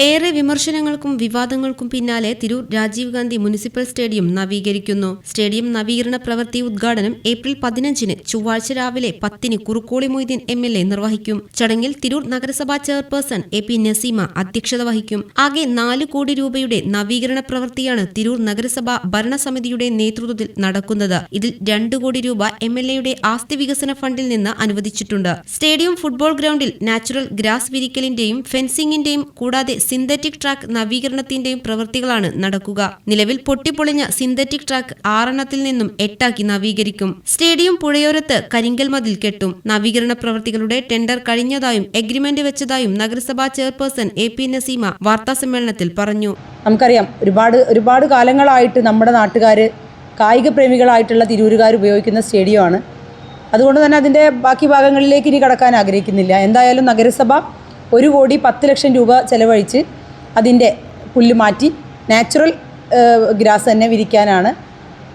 ഏറെ വിമർശനങ്ങൾക്കും വിവാദങ്ങൾക്കും പിന്നാലെ തിരൂർ രാജീവ് ഗാന്ധി മുനിസിപ്പൽ സ്റ്റേഡിയം നവീകരിക്കുന്നു. സ്റ്റേഡിയം നവീകരണ പ്രവൃത്തി ഉദ്ഘാടനം ഏപ്രിൽ പതിനഞ്ചിന് ചൊവ്വാഴ്ച രാവിലെ പത്തിന് Kurukkoli Moideen M L A നിർവഹിക്കും. ചടങ്ങിൽ തിരൂർ നഗരസഭാ ചെയർപേഴ്സൺ എ പി നസീമ അധ്യക്ഷത വഹിക്കും. ആകെ നാല് കോടി രൂപയുടെ നവീകരണ പ്രവൃത്തിയാണ് തിരൂർ നഗരസഭാ ഭരണസമിതിയുടെ നേതൃത്വത്തിൽ നടക്കുന്നത്. ഇതിൽ രണ്ട് കോടി രൂപ എം എൽ എയുടെ ആസ്തി വികസന ഫണ്ടിൽ നിന്ന് അനുവദിച്ചിട്ടുണ്ട്. സ്റ്റേഡിയം ഫുട്ബോൾ ഗ്രൗണ്ടിൽ നാച്ചുറൽ ഗ്രാസ് വിരിക്കലിന്റെയും ഫെൻസിംഗിന്റെയും കൂടാതെ സിന്തറ്റിക് ട്രാക്ക് നവീകരണത്തിന്റെയും പ്രവൃത്തികളാണ് നടക്കുക. നിലവിൽ പൊട്ടിപ്പൊളിഞ്ഞ സിന്തറ്റിക് ട്രാക്ക് ആറെണ്ണത്തിൽ നിന്നും എട്ടാക്കി നവീകരിക്കും. സ്റ്റേഡിയം പുഴയോരത്ത് കരിങ്കൽ മതിൽ കെട്ടും. നവീകരണ പ്രവൃത്തികളുടെ ടെൻഡർ കഴിഞ്ഞതായും എഗ്രിമെന്റ് വെച്ചതായും നഗരസഭാ ചെയർപേഴ്സൺ എ പി നസീമ വാർത്താസമ്മേളനത്തിൽ പറഞ്ഞു. നമുക്കറിയാം ഒരുപാട് ഒരുപാട് കാലങ്ങളായിട്ട് നമ്മുടെ നാട്ടുകാർ കായിക പ്രേമികളായിട്ടുള്ള തിരൂരുകാർ ഉപയോഗിക്കുന്ന സ്റ്റേഡിയമാണ്. അതുകൊണ്ട് തന്നെ അതിന്റെ ബാക്കി ഭാഗങ്ങളിലേക്ക് ഇനി കടക്കാൻ ആഗ്രഹിക്കുന്നില്ല. എന്തായാലും നഗരസഭ ഒരു കോടി പത്ത് ലക്ഷം രൂപ ചിലവഴിച്ച് അതിന്റെ പുല്ല് മാറ്റി നാച്ചുറൽ ഗ്രാസ് തന്നെ വിരിക്കാനാണ്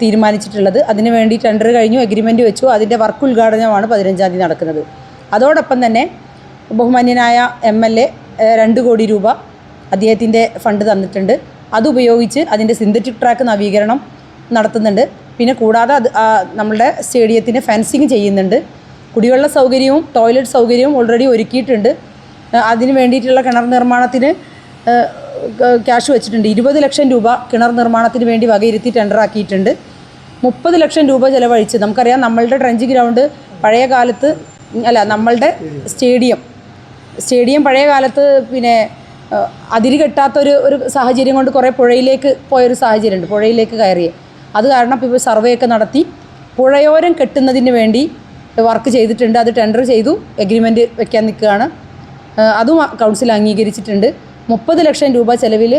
തീരുമാനിച്ചിട്ടുള്ളത്. അതിനു വേണ്ടി ടെൻഡർ കഴിഞ്ഞു എഗ്രിമെന്റ് വെച്ചു. അതിന്റെ വർക്ക് ഉദ്ഘാടനമാണ് പതിനഞ്ചാം തീയതി നടക്കുന്നത്. അതോടൊപ്പം തന്നെ ബഹുമാന്യനായ എം എൽ എ രണ്ട് കോടി രൂപ അദ്ദേഹത്തിന്റെ ഫണ്ട് തന്നിട്ടുണ്ട്. അതുപയോഗിച്ച് അതിന്റെ സിന്തറ്റിക് ട്രാക്ക് നവീകരണം നടത്തുന്നുണ്ട്. പിന്നെ കൂടാതെ അത് നമ്മളുടെ സ്റ്റേഡിയത്തിന് ഫെൻസിങ് ചെയ്യുന്നുണ്ട്. കുടിവെള്ള സൗകര്യവും ടോയ്ലറ്റ് സൗകര്യവും ഓൾറെഡി ഒരുക്കിയിട്ടുണ്ട്. അതിന് വേണ്ടിയിട്ടുള്ള കിണർ നിർമ്മാണത്തിന് ക്യാഷ് വെച്ചിട്ടുണ്ട്. ഇരുപത് ലക്ഷം രൂപ കിണർ നിർമ്മാണത്തിന് വേണ്ടി വകയിരുത്തി ടെൻഡറാക്കിയിട്ടുണ്ട് മുപ്പത് ലക്ഷം രൂപ ചിലവഴിച്ച് നമുക്കറിയാം നമ്മളുടെ ട്രഞ്ച് ഗ്രൗണ്ട് പഴയ കാലത്ത് അല്ല നമ്മളുടെ സ്റ്റേഡിയം. സ്റ്റേഡിയം പഴയ കാലത്ത് പിന്നെ അതിരി കെട്ടാത്തൊരു ഒരു സാഹചര്യം കൊണ്ട് കുറേ പുഴയിലേക്ക് പോയൊരു സാഹചര്യമുണ്ട് പുഴയിലേക്ക് കയറിയ. അത് കാരണം ഇപ്പോൾ സർവേ ഒക്കെ നടത്തി. പുഴയോരം കെട്ടുന്നതിന് വേണ്ടി വർക്ക് ചെയ്തിട്ടുണ്ട്. അത് ടെൻഡർ ചെയ്തു എഗ്രിമെന്റ് വെക്കാൻ നിൽക്കുകയാണ്. അതും കൗൺസിൽ അംഗീകരിച്ചിട്ടുണ്ട്. മുപ്പത് ലക്ഷം രൂപ ചെലവിൽ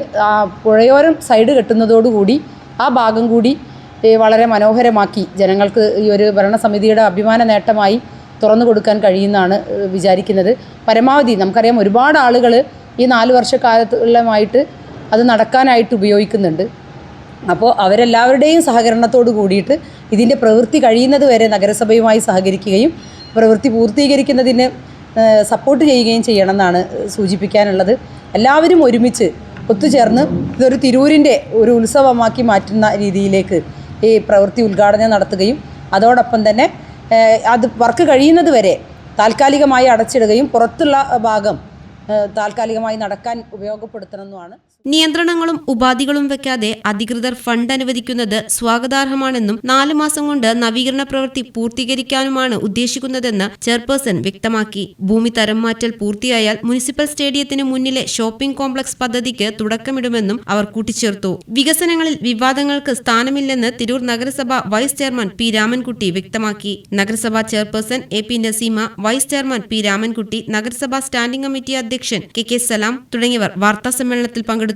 പുഴയോരം സൈഡ് കെട്ടുന്നതോടുകൂടി ആ ഭാഗം കൂടി വളരെ മനോഹരമാക്കി. ജനങ്ങൾക്ക് ഈ ഒരു ഭരണസമിതിയുടെ അഭിമാന നേട്ടമായി തുറന്നു കൊടുക്കാൻ കഴിയുമെന്നാണ് വിചാരിക്കുന്നത്. പരമാവധി നമുക്കറിയാം ഒരുപാട് ആളുകൾ ഈ നാല് വർഷക്കാലത്തുള്ളമായിട്ട് അത് നടക്കാനായിട്ട് ഉപയോഗിക്കുന്നുണ്ട്. അപ്പോൾ അവരെല്ലാവരുടെയും സഹകരണത്തോട് കൂടിയിട്ട് ഇതിന്റെ പ്രവൃത്തി കഴിയുന്നത് വരെ നഗരസഭയുമായി സഹകരിക്കുകയും പ്രവൃത്തി പൂർത്തീകരിക്കുന്നതിന് സപ്പോർട്ട് ചെയ്യുകയും ചെയ്യണമെന്നാണ് സൂചിപ്പിക്കാനുള്ളത്. എല്ലാവരും ഒരുമിച്ച് ഒത്തുചേർന്ന് ഇതൊരു തിരൂരിന്റെ ഒരു ഉത്സവമാക്കി മാറ്റുന്ന രീതിയിലേക്ക് ഈ പ്രവൃത്തി ഉദ്ഘാടനം നടത്തുകയും അതോടൊപ്പം തന്നെ അത് വർക്ക് കഴിയുന്നത് വരെ താൽക്കാലികമായി അടച്ചിടുകയും പുറത്തുള്ള ഭാഗം താൽക്കാലികമായി നടക്കാൻ ഉപയോഗപ്പെടുത്തണമെന്നുമാണ് നിയന്ത്രണങ്ങളും ഉപാധികളും വെക്കാതെ അധികൃതർ ഫണ്ട് അനുവദിക്കുന്നത് സ്വാഗതാർഹമാണെന്നും നാലു മാസം കൊണ്ട് നവീകരണ പ്രവൃത്തി പൂർത്തീകരിക്കാനുമാണ് ഉദ്ദേശിക്കുന്നതെന്ന് ചെയർപേഴ്സൺ വ്യക്തമാക്കി. ഭൂമി തരം മാറ്റൽ പൂർത്തിയായാൽ മുനിസിപ്പൽ സ്റ്റേഡിയത്തിന് മുന്നിലെ ഷോപ്പിംഗ് കോംപ്ലക്സ് പദ്ധതിക്ക് തുടക്കമിടുമെന്നും അവർ കൂട്ടിച്ചേർത്തു. വികസനങ്ങളിൽ വിവാദങ്ങൾക്ക് സ്ഥാനമില്ലെന്ന് തിരൂർ നഗരസഭ വൈസ് ചെയർമാൻ പി രാമൻകുട്ടി വ്യക്തമാക്കി. നഗരസഭാ chairperson A P Naseema vice chairman P Ramankutty നഗരസഭാ സ്റ്റാൻഡിംഗ് കമ്മിറ്റി അധ്യക്ഷൻ കെ കെ സലാം തുടങ്ങിയവർ വാർത്താസമ്മേളനത്തിൽ പങ്കെടുത്തു.